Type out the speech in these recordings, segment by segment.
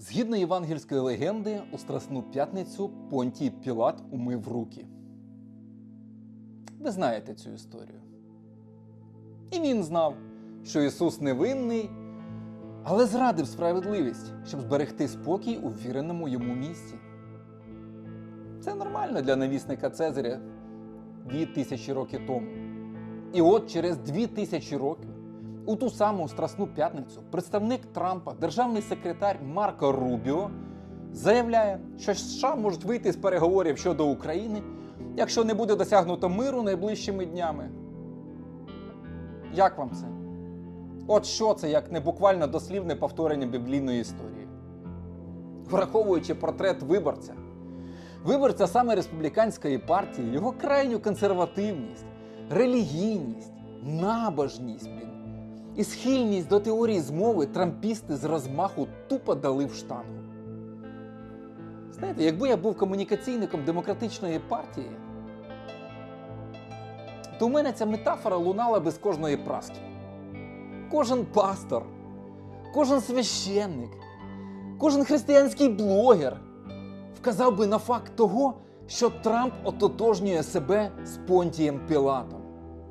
Згідно євангельської легенди, у Страсну п'ятницю Понтій Пілат умив руки. Ви знаєте цю історію. І він знав, що Ісус невинний, але зрадив справедливість, щоб зберегти спокій у віреному йому місці. Це нормально для навісника Цезаря дві тисячі років тому. І от через дві тисячі років, у ту саму Страсну п'ятницю, представник Трампа, державний секретар Марко Рубіо, заявляє, що США можуть вийти з переговорів щодо України, якщо не буде досягнуто миру найближчими днями. Як вам це? От що це, як не буквально дослівне повторення біблійної історії? Враховуючи портрет виборця, виборця саме республіканської партії, його крайню консервативність, релігійність, набожність, і схильність до теорії змови трампісти з розмаху тупо дали в штангу. Знаєте, якби я був комунікаційником демократичної партії, то у мене ця метафора лунала би з кожної праски. Кожен пастор, кожен священник, кожен християнський блогер вказав би на факт того, що Трамп ототожнює себе з Понтієм Пілатом.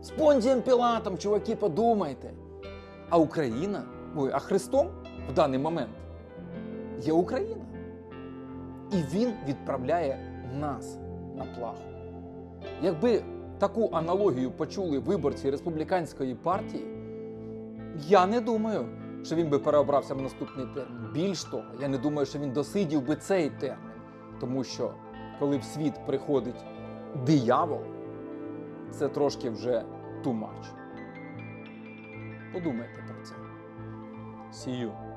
З Понтієм Пілатом, чуваки, подумайте. А Україна, ой, а Христом в даний момент є Україна. І він відправляє нас на плаху. Якби таку аналогію почули виборці республіканської партії, я не думаю, що він би переобрався в наступний термін. Більш того, я не думаю, що він досидів би цей термін. Тому що коли в світ приходить диявол, це трошки вже much. Подумайте про це. See you.